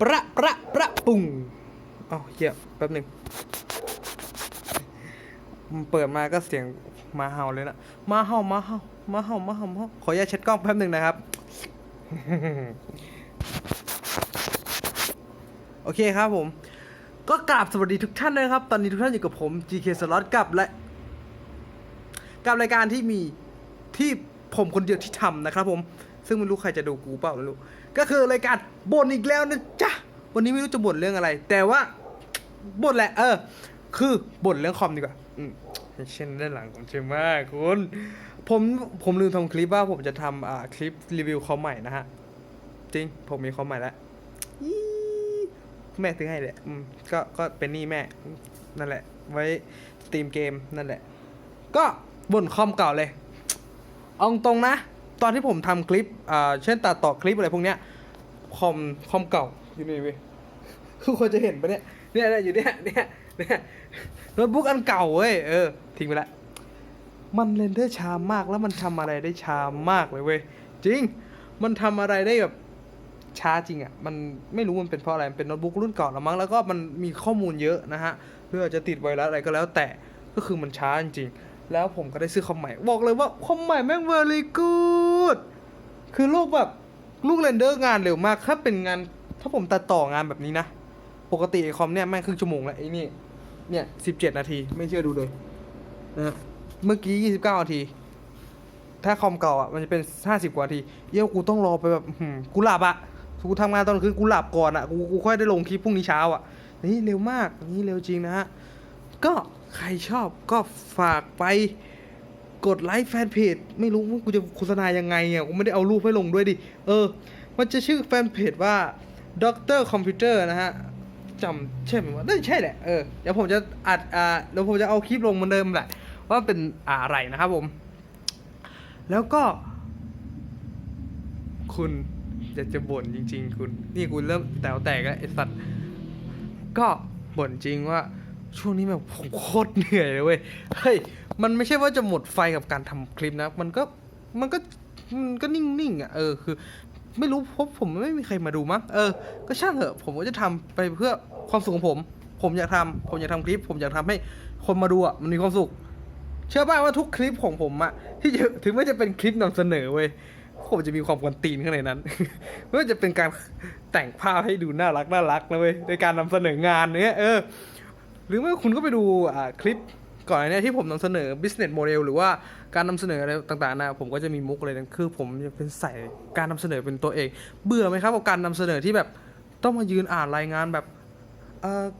ประประประปุ่งอ้าเหี้ยแป๊บหนึ่งมันเปิดมาก็เสียงมาเห่าเลยนะมาเห่ามาเห่ามาเห่ามาเห่ามาเห่าขออนุญาตเช็ดกล้องแป๊บหนึ่งนะครับ โอเคครับผม ก็กราบสวัสดีทุกท่านนะครับ ตอนนี้ทุกท่านอยู่กับผม GK Slot กับและ กับรายการที่มีที่ผมคนเดียวที่ทำนะครับผม ซึ่งไม่รู้ใครจะดูกูเปล่าไม่รู้ก็คือรายการบ่นอีกแล้วนะจ๊ะวันนี้ไม่รู้จะบ่นเรื่องอะไร แต่ว่าบ่นแหละ เออ คือบ่นเรื่องคอมดีกว่าอืมเช่นด้านหลังผมใช่ไหมคุณผมผมลืมทำคลิปว่าผมจะทำอ่าคลิปรีวิวคอมใหม่นะฮะ จริง ผมมีคอมใหม่แล้วแม่ซื้อให้เลยอืมก็ก็เป็นหนี้แม่ นั่นแหละ ไว้สตรีมเกมนั่นแหละ ก็บ่นคอมเก่าเลย เอาตรงนะ ตอนที่ผมทำคลิปอ่าเช่นตัดต่อคลิปอะไรพวกเนี้ยคอมคอมเก่าอยู่นี่เว้ยคือคนจะเห็นปะเนี่ยเนี่ยเนี่ยอยู่เนี่ยเนี่ยเนี่ยโน้ตบุ๊กอันเก่าเว้ยเออทิ้งไปละมันเรนเดอร์ช้ามากแล้วมันทำอะไรได้ช้ามากเลยเว้ยจริง มันทำอะไรได้แบบช้าจริงอะ่ะมันไม่รู้มันเป็นเพราะอะไรมันเป็นโน้ตบุ๊กรุ่นเก่าแล้วมั้งแล้วก็มันมีข้อมูลเยอะนะฮะเพื่อจะติดไวรัสอะไรก็แล้วแต่ก็คือมันช้าจริงๆแล้วผมก็ได้ซื้อคอมใหม่ บอกเลยว่าคอมใหม่แม่ง very good คือลูกแบบลูกเรนเดอร์งานเร็วมากถ้าเป็นงานถ้าผมตัดต่องานแบบนี้นะ ปกติไอคอมเนี่ยแม่งครึ่งชั่วโมงแล้วไอ้นี่เนี่ยสิบเจ็ดนาทีไม่เชื่อดูเลยนะเมื่อกี้ยี่สิบเก้านาที ถ้าคอมเก่าอะมันจะเป็นห้าสิบกว่านาที เยี่ยกูต้องรอไปแบบหือกูหลับอะกูทำงานตอนคืนกูหลับก่อนอะกูกูค่อยได้ลงคลิปพรุ่งนี้เช้าอะนี่เร็วมากนี่เร็วจริงนะฮะก็ใครชอบก็ฝากไป กดไลค์แฟนเพจไม่รู้ว่ากูจะโฆษณายังไงอะกูไม่ได้เอารูปให้ลงด้วยดิ เออ มันจะชื่อแฟนเพจว่าด็อกเตอร์คอมพิวเตอร์นะฮะจำใช่ไหมว่าน่าจะใช่แหละเออเดี๋ยวผมจะอัดอ่าเดี๋ยวผมจะเอาคลิปลงเหมือนเดิมแหละว่าเป็นอะไรนะครับผม แล้วก็ คุณอยากจะบ่นจริง ๆ คุณ นี่คุณเริ่มแตวแตกแล้วไอ้สัตว์ก็บ่นจริงว่าช่วงนี้แบบผมโคตรเหนื่อยเลยเว้ยเฮ้ย มันไม่ใช่ว่าจะหมดไฟกับการทำคลิปนะ มันก็มันก็มันก็นิ่งๆอะเออคือ ไม่รู้พราะผมไม่มีใครมาดูมั้งเออ ก็ช่างเถอะผมก็จะทำไปเพื่อความสุขของผม ผมอยากทำผมอยากทำคลิป ผมอยากทำให้คนมาดูอะมันมีความสุข เชื่อป่ะว่าทุกคลิปของผมอะที่จะถึงไม่จะเป็นคลิปนำเสนอเว้ยผมจะมีความกวนตีนข้างในนั้นไม่ว่าจะเป็นการแต่งภาพให้ดูน่ารักน่ารักนะเว้ยในการนำเสนองานเนี้ยเออ หรือไม่คุณก็ไปดูอ่าคลิป ก่อนหน้านี้ที่ผมนำเสนอ business model หรือว่าการนำเสนออะไรต่างๆนะผมก็จะมีมุกอะไรนั้นคือ ผมจะเป็นใส่การนำเสนอเป็นตัวเอง เบื่อไหมครับกับการนำเสนอที่แบบต้องมายืนอ่านรายงานแบบ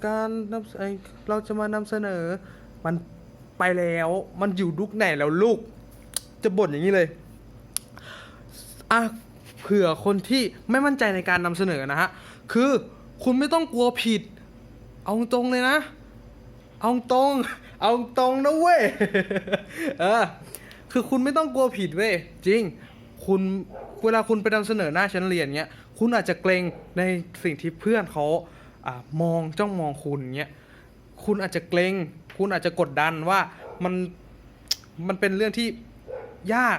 การนำเราจะมานำเสนอมันไปแล้วมันอยู่ลุกไหนแล้วลูก จะบ่นอย่างนี้เลยอะเผื่อคนที่ไม่มั่นใจในการนำเสนอนะฮะคือคุณไม่ต้องกลัวผิด เอาตรงเลยนะ เอาตรง เอาตรงนะเว้ย เออ คือคุณไม่ต้องกลัวผิดเว้ย จริง คุณเวลาคุณไปนำเสนอหน้าชั้นเรียนเงี้ย คุณอาจจะเกรงในสิ่งที่เพื่อนเขาอ่ามองจ้องมองคุณเงี้ย คุณอาจจะเกรง คุณอาจจะกดดันว่ามัน มันเป็นเรื่องที่ยาก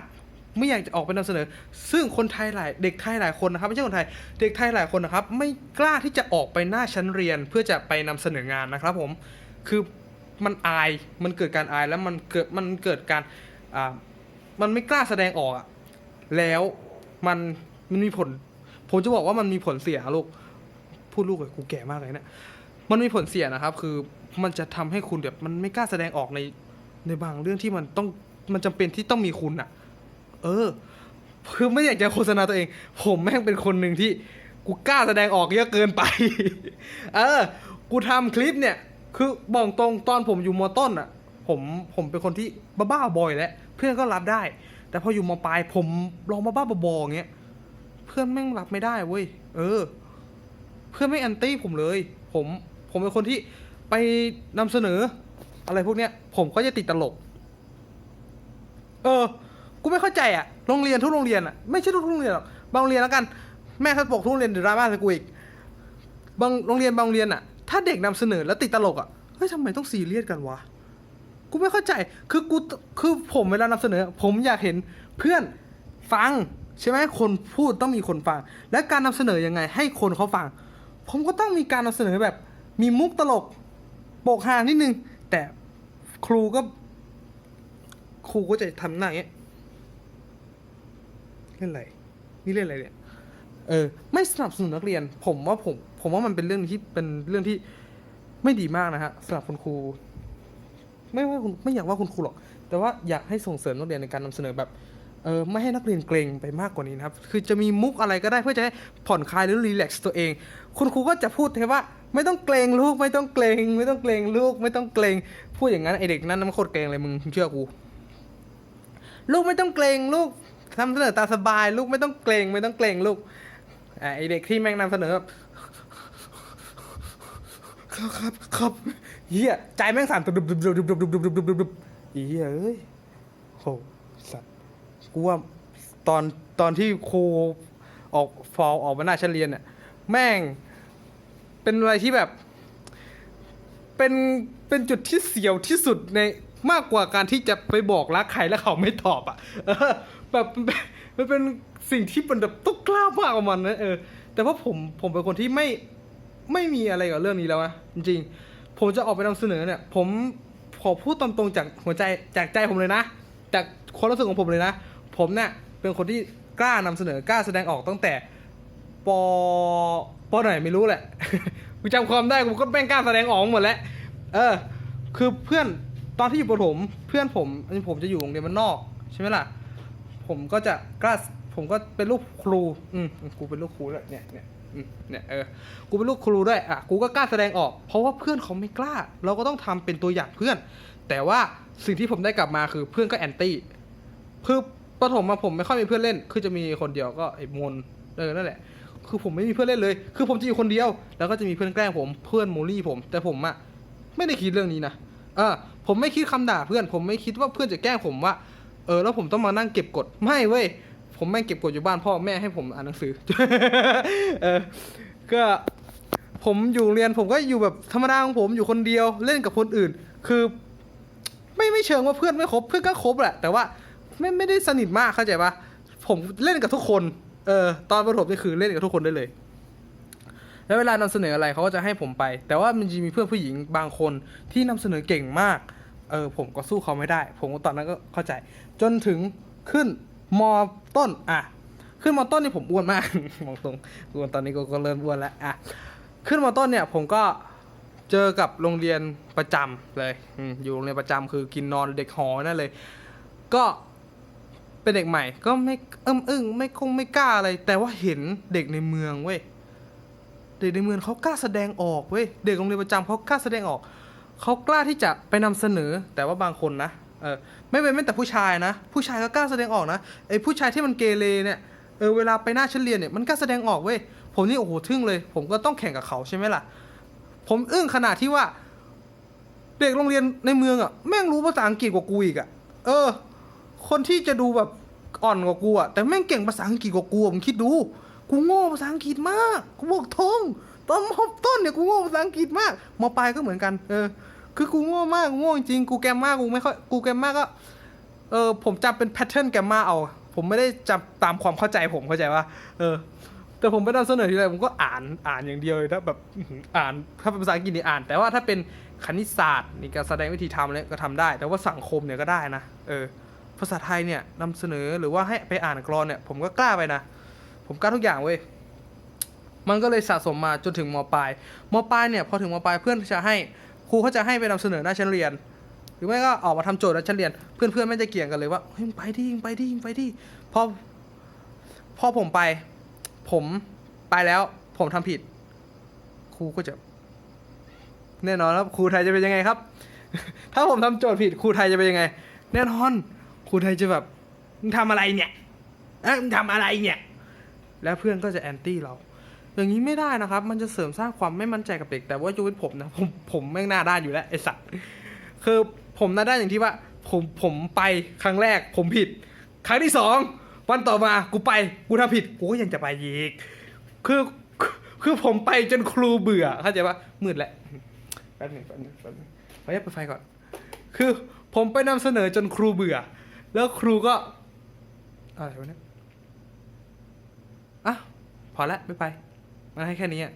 ไม่อยากจะออกไปนำเสนอ ซึ่งคนไทยหลาย เด็กไทยหลายคนนะครับ ไม่ใช่คนไทย เด็กไทยหลายคนนะครับ ไม่กล้าที่จะออกไปหน้าชั้นเรียนเพื่อจะไปนำเสนองานนะครับ ผม คือ มันอายมันเกิดการอายแล้วมันเกิดมันเกิดการอ่ามันไม่กล้าแสดงออกอะแล้วมันมันมีผล ผมจะบอกว่ามันมีผลเสียลูกพูดลูกเลยกูแก่มากเลยเนะมันมีผลเสียนะครับ คือมันจะทำให้คุณแบบมันไม่กล้าแสดงออกในในบางเรื่องที่มันต้องมันจำเป็นที่ต้องมีคุณอะเออคือไม่อยากจะโฆษณาตัวเอง ผมแม่งเป็นคนหนึ่งที่กูกล้าแสดงออกเยอะเกินไป เออ กูทำคลิปเนี่ย คือบอกตรงตอนผมอยู่มต้นอะผมผมเป็นคนที่บ้าๆบอยแหล้วเพื่อนก็รับได้ แต่พออยู่มปลายผมลองมาบ้าๆบอๆเงี้ยเพื่อนแม่งรับไม่ได้เว้ยเออ เพื่อนไม่แอนตี้ผมเลย ผมผมเป็นคนที่ไปนำเสนอ อะไรพวกเนี้ย ผมก็จะติดตลก เออ กูไม่เข้าใจอะโรงเรียนทุกโรงเรียนอะไม่ใช่ทุกโรงเรียนหรอกบางโรงเรียนแล้วกัน แม่ทัดปกทุกโรงเรียนดราม่าใส่กูอีกบางโรงเรียนบางโรงเรียนอะ ถ้าเด็กนำเสนอแล้วติดตลกอะเฮ้ยทำไมต้องซีเรียสกันวะกูไม่เข้าใจคือกูคือผมเวลานำเสนอ ผมอยากเห็นเพื่อนฟังใช่ไหมคนพูดต้องมีคนฟัง และการนำเสนอยังไง ให้คนเขาฟัง ผมก็ต้องมีการนำเสนอแบบ มีมุกตลกโปกฮานิดนึง แต่ครูก็ ครูก็จะทำหน้าอย่างเงี้ยเล่นอะไรนี่เล่นอะไรเนี่ย เออ ไม่สนับสนุนนักเรียน ผมว่าผม ผมว่ามันเป็นเรื่องที่เป็นเรื่องที่ไม่ดีมากนะฮะสำหรับคุณครู ไม่ว่าคุณไม่อยากว่าคุณครูหรอก แต่ว่าอยากให้ส่งเสริมนักเรียนในการนำเสนอแบบเออไม่ให้นักเรียนเกรงไปมากกว่านี้นะครับ คือจะมีมุกอะไรก็ได้เพื่อจะให้ผ่อนคลายหรือรีแลกซ์ตัวเอง คุณครูก็จะพูดแค่ว่า ไม่ต้องเกรงลูก ไม่ต้องเกรง ไม่ต้องเกรงลูก ไม่ต้องเกรงพูดอย่างนั้นไอเด็กนั้นมันโคตรเกรงเลยมึงเชื่อกู ลูกไม่ต้องเกรงลูกทำเสนอตาสบาย ลูกไม่ต้องเกรง ไม่ต้องเกรงลูก อะไอเด็กที่แม่งนำเสนอแบบครับครับครับเฮียใจแม่งสั่นดุบดุบดุบดุบดุบดุบดุบดุบดุบดุบดุบเฮียเอ้ยโหสัตว์กูว่าตอนตอนที่ครูออกฟอลออกมาหน้าชั้นเรียนเนี่ยแม่ง เป็นอะไรที่แบบ เป็นเป็นจุดที่เสียวที่สุดในมากกว่าการที่จะไปบอกรักใครแล้วเขาไม่ตอบอะเออแบบมันเป็น สิ่งที่มันแบบต้องกล้ามากกว่ามันนะเออ แต่ว่าผมผมเป็นคนที่ไม่ไม่มีอะไรกับเรื่องนี้แล้วนะจริงๆ ผมจะออกไปนำเสนอเนี่ย ผมขอพูดตามตรงจากหัวใจจากใจผมเลยนะจากความรู้สึกของผมเลยนะ ผมเนี่ยเป็นคนที่กล้านำเสนอกล้าแสดงออกตั้งแต่ปปไหนไม่รู้แหละกูจำความได้กูก็แม่งกล้าแสดงออกหมดแล้วเออ คือเพื่อนตอนที่อยู่ประถมเพื่อนผมอันนี้ผมจะอยู่โรงเรียนมันนอกใช่ไหมล่ะ ผมก็จะกล้า ผมก็เป็นลูกครู อืมกูเป็นลูกครูด้วยเนี่ยเนี่ยเนี่ยเออ กูเป็นลูกครูด้วย อะ กูก็กล้าแสดงออก เพราะว่าเพื่อนเขาไม่กล้า เราก็ต้องทำเป็นตัวอย่างเพื่อน แต่ว่าสิ่งที่ผมได้กลับมาคือเพื่อนก็แอนตี้คือประถมมาผมไม่ค่อยมีเพื่อนเล่น คือจะมีคนเดียวก็ไอ้มนเออ นั่นแหละ คือผมไม่มีเพื่อนเล่นเลย คือผมจะอยู่คนเดียว แล้วก็จะมีเพื่อนแกล้งผม เพื่อนมูลี่ผม แต่ผมอะไม่ได้คิดเรื่องนี้นะ เออ ผมไม่คิดคำด่าเพื่อน ผมไม่คิดว่าเพื่อนจะแกล้งผมว่า เออ แล้วผมต้องมานั่งเก็บกด ไม่เว้ย ผมแม่งเก็บกดอยู่บ้านพ่อแม่ให้ผมอ่านหนังสือ เออ ก็ผมอยู่เรียนผมก็อยู่แบบธรรมดาของผมอยู่คนเดียวเล่นกับคนอื่น คือ ไม่ไม่เชิงว่าเพื่อนไม่คบเพื่อนก็คบแหละ แต่ว่าไม่ไม่ได้สนิทมากเข้าใจปะผมเล่นกับทุกคน เออ ตอนประถมนี่คือเล่นกับทุกคนได้เลย แล้วเวลานำเสนออะไรเขาก็จะให้ผมไป แต่ว่ามันจะมีเพื่อนผู้หญิงบางคนที่นำเสนอเก่งมาก เออ ผมก็สู้เขาไม่ได้ ผมตอนนั้นก็เข้าใจ จนถึงขึ้น มต้นอะขึ้นมต้นนี่ผมอ้วนมากมองตรงอ้วนตอนนี้ก็เริ่มอ้วนแล้วอะขึ้นมต้นเนี่ยผมก็เจอกับโรงเรียนประจำเลยอยู่โรงเรียนประจำคือกินนอนเด็กหอนั่นเลย ก็เป็นเด็กใหม่ ก็ไม่เอิมอึ้งไม่คงไม่กล้าอะไร แต่ว่าเห็นเด็กในเมืองเว้ยเด็กในเมืองเขากล้าแสดงออกเว้ยเด็กโรงเรียนประจำเขากล้าแสดงออกเขากล้าที่จะไปนำเสนอ แต่ว่าบางคนนะ เออไม่เป็นแม้แต่ผู้ชายนะ ผู้ชายก็กล้าแสดงออกนะไอ้ผู้ชายที่มันเกเรเนี่ยเออเวลาไปหน้าชั้นเรียนเนี่ยมันกล้าแสดงออกเว้ยผมนี่โอ้โหทึ่งเลย ผมก็ต้องแข่งกับเขาใช่ไหมล่ะ ผมอึ้งขนาดที่ว่า เด็กโรงเรียนในเมืองอะแม่งรู้ภาษาอังกฤษกว่ากูอีกอะเออ คนที่จะดูแบบอ่อนกว่ากูอะแต่แม่งเก่งภาษาอังกฤษกว่ากูอะมึงคิดดู กูโง่ภาษาอังกฤษมากกูบอกทงตอนมอต้นเนี่ยกูโง่ภาษาอังกฤษมากมอปลายก็เหมือนกัน เออ คือกูโง่มากกูโง่จริงกูแกมมากกูไม่ค่อยกูแกมมากก็ เออผมจำเป็นแพทเทิร์นแกมมาเอา ผมไม่ได้จำตามความเข้าใจผมเข้าใจว่าเออ แต่ผมไปนำเสนอทีไรผมก็อ่านอ่านอย่างเดียวเลยถ้าแบบอ่านถ้าเป็นภาษาอังกฤษนี่อ่าน แต่ว่าถ้าเป็นคณิตศาสตร์นี่การแสดงวิธีทำอะไรก็ทำได้ แต่ว่าสังคมเนี่ยก็ได้นะเออ ภาษาไทยเนี่ยนำเสนอหรือว่าให้ไปอ่านกรอนเนี่ย ผมก็กล้าไปนะผมกล้าทุกอย่างเว้ยมันก็เลยสะสมมาจนถึงมปลายมปลายเนี่ยพอถึงมปลายเพื่อนจะให้ ครูเขาจะให้ไปนำเสนอหน้าชั้นเรียน หรือไม่ก็ออกมาทำโจทย์หน้าชั้นเรียน เพื่อนๆไม่จะเกี่ยงกันเลยว่าเฮ้ยไปดิมึงไปดิมึงไปดิพอพอผมไป ผมไปแล้ว ผมทำผิด ครูก็จะ แน่นอนครับครูไทยจะเป็นยังไงครับ ถ้าผมทำโจทย์ผิดครูไทยจะเป็นยังไง แน่นอนครูไทยจะแบบมึงทำอะไรเนี่ยเอ้ยมึงทำอะไรเนี่ย แล้วเพื่อนก็จะแอนตี้เรา อย่างนี้ไม่ได้นะครับ มันจะเสริมสร้างความไม่มั่นใจกับเด็ก แต่ว่ายูวิตผมนะผมผมแม่งหน้าด้านอยู่แล้วไอสัตว์คือผมหน้าด้านอย่างที่ว่า ผมผมไปครั้งแรก ผมผิด ครั้งที่สองวันต่อมากูไปกูทำผิดกูก็ยังจะไปอีกคือคือผมไปจนครูเบื่อเข้าใจปะมืดแล้วแป๊บนึงแป๊บนึงแป๊บนึงขออนุญาตเปิดไฟก่อน คือผมไปนำเสนอจนครูเบื่อ แล้วครูก็อะไรวะเนี่ยอะพอละไม่ไป มาให้แค่นี้อะ